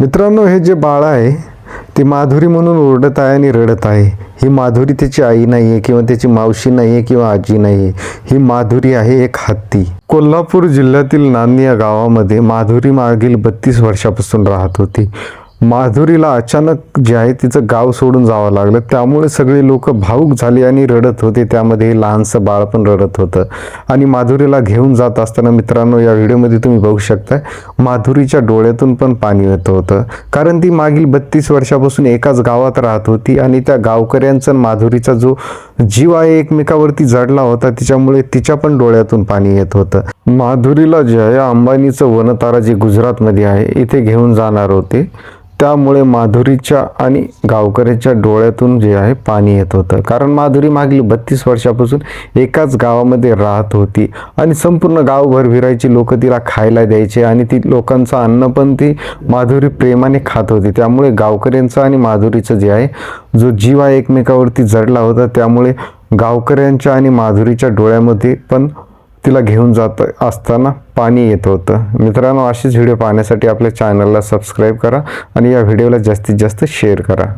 मित्रांनो हे जे बाळ आहे ती माधुरी म्हणून ओरडत आहे आणि रडत आहे. ही माधुरी त्याची आई नाही आहे किंवा त्याची मावशी नाही आहे किंवा आजी नाही आहे ही माधुरी आहे एक हत्ती. कोल्हापूर जिल्ह्यातील नांदी या गावामध्ये माधुरी मागील बत्तीस वर्षापासून राहत होती. माधुरीला अचानक जे आहे तिचं गाव सोडून जावं लागलं. त्यामुळे सगळे लोक भावूक झाले आणि रडत होते. त्यामध्ये लहानसं बाळ पण रडत होतं. आणि माधुरीला घेऊन जात असताना मित्रांनो या व्हिडिओमध्ये तुम्ही बघू शकता माधुरीच्या डोळ्यातून पण पाणी येत होतं. कारण ती मागील बत्तीस वर्षापासून एकाच गावात राहत होती आणि त्या गावकऱ्यांचा माधुरीचा जो जीव आहे एकमेकावरती जडला होता तिच्यामुळे तिच्या पण डोळ्यातून पाणी येत होतं. माधुरीला जे आहे अंबानीचं वनतारा जे गुजरातमध्ये आहे इथे घेऊन जाणार होते. त्यामुळे माधुरीच्या आणि गावकऱ्याच्या डोळ्यातून जे आहे पाणी येत होतं. कारण माधुरी मागील बत्तीस वर्षापासून एकाच गावामध्ये राहत होती आणि संपूर्ण गावभर फिरायची लोक तिला खायला द्यायचे आणि ती लोकांचं अन्न पण ती माधुरी प्रेमाने खात होती. त्यामुळे गावकऱ्यांचं आणि माधुरीचं जे आहे जो जीव आहे एकमेकावरती जडला होता. त्यामुळे गावकऱ्यांच्या आणि माधुरीच्या डोळ्यामध्ये पण तिला घेऊन जात असताना पाणी येत होतं. मित्रांनो असेच व्हिडिओ पाहण्यासाठी आपल्या चॅनलला सबस्क्राईब करा आणि या व्हिडिओला जास्तीत जास्त शेअर करा.